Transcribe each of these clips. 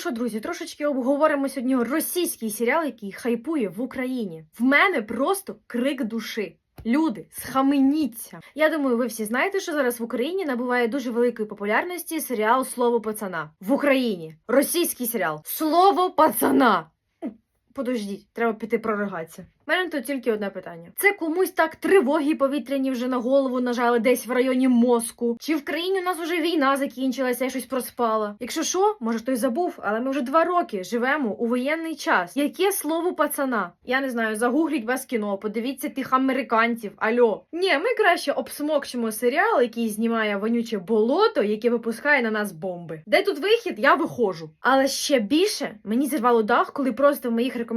що, друзі, трошечки обговоримо сьогодні російський серіал, який хайпує в Україні. В мене просто крик душі. Люди, схаменіться. Я думаю, ви всі знаєте, що зараз в Україні набуває дуже великої популярності серіал Слово пацана. В Україні російський серіал Слово пацана. Подождіть, треба піти проригатися. У мене тут тільки одне питання: це комусь так тривоги повітряні вже на голову нажали десь в районі мозку? Чи в країні у нас вже війна закінчилася, я щось проспала? Якщо що, може хтось забув, але ми вже два роки живемо у воєнний час. Яке слово пацана? Я не знаю, загугліть вас кіно, подивіться тих американців. Альо. Ні, ми краще обсмокчимо серіал, який знімає вонюче болото, яке випускає на нас бомби. Де тут вихід, я виходжу. Але ще більше мені зірвало дах, коли просто в моїх рекомендаціях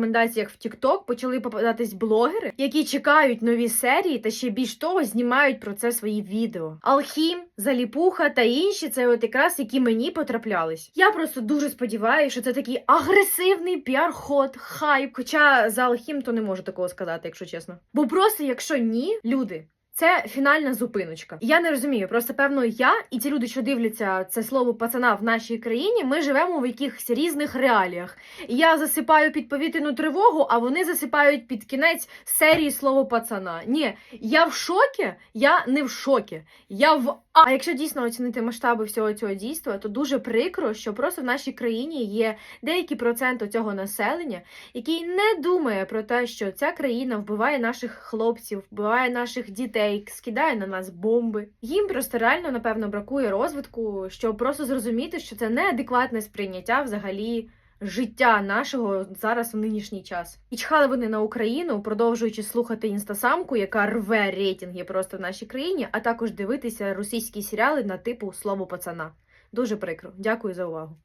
в TikTok почали попадатись блогери, які чекають нові серії та ще більш того знімають про це свої відео. Алхім, Заліпуха та інші це от якраз які мені потраплялись. Я просто дуже сподіваюся, що це такий агресивний піар-ход, хайп. Хоча за Алхім то не можу такого сказати, якщо чесно. Бо просто якщо ні, люди. Це фінальна зупиночка. Я не розумію. Просто певно, я і ті люди, що дивляться це слово пацана в нашій країні, ми живемо в якихось різних реаліях. Я засипаю під повітряну тривогу, а вони засипають під кінець серії слово пацана. Ні, я в шокі, я не в шокі. Я в а якщо дійсно оцінити масштаби всього цього дійства, то дуже прикро, що просто в нашій країні є деякий процент цього населення, який не думає про те, що ця країна вбиває наших хлопців, вбиває наших дітей, скидає на нас бомби. Їм просто реально напевно бракує розвитку, щоб просто зрозуміти, що це неадекватне сприйняття взагалі. Життя нашого зараз в нинішній час і чхали вони на Україну, продовжуючи слухати інстасамку, яка рве рейтинги просто в нашій країні, а також дивитися російські серіали на типу слово пацана. Дуже прикро. Дякую за увагу.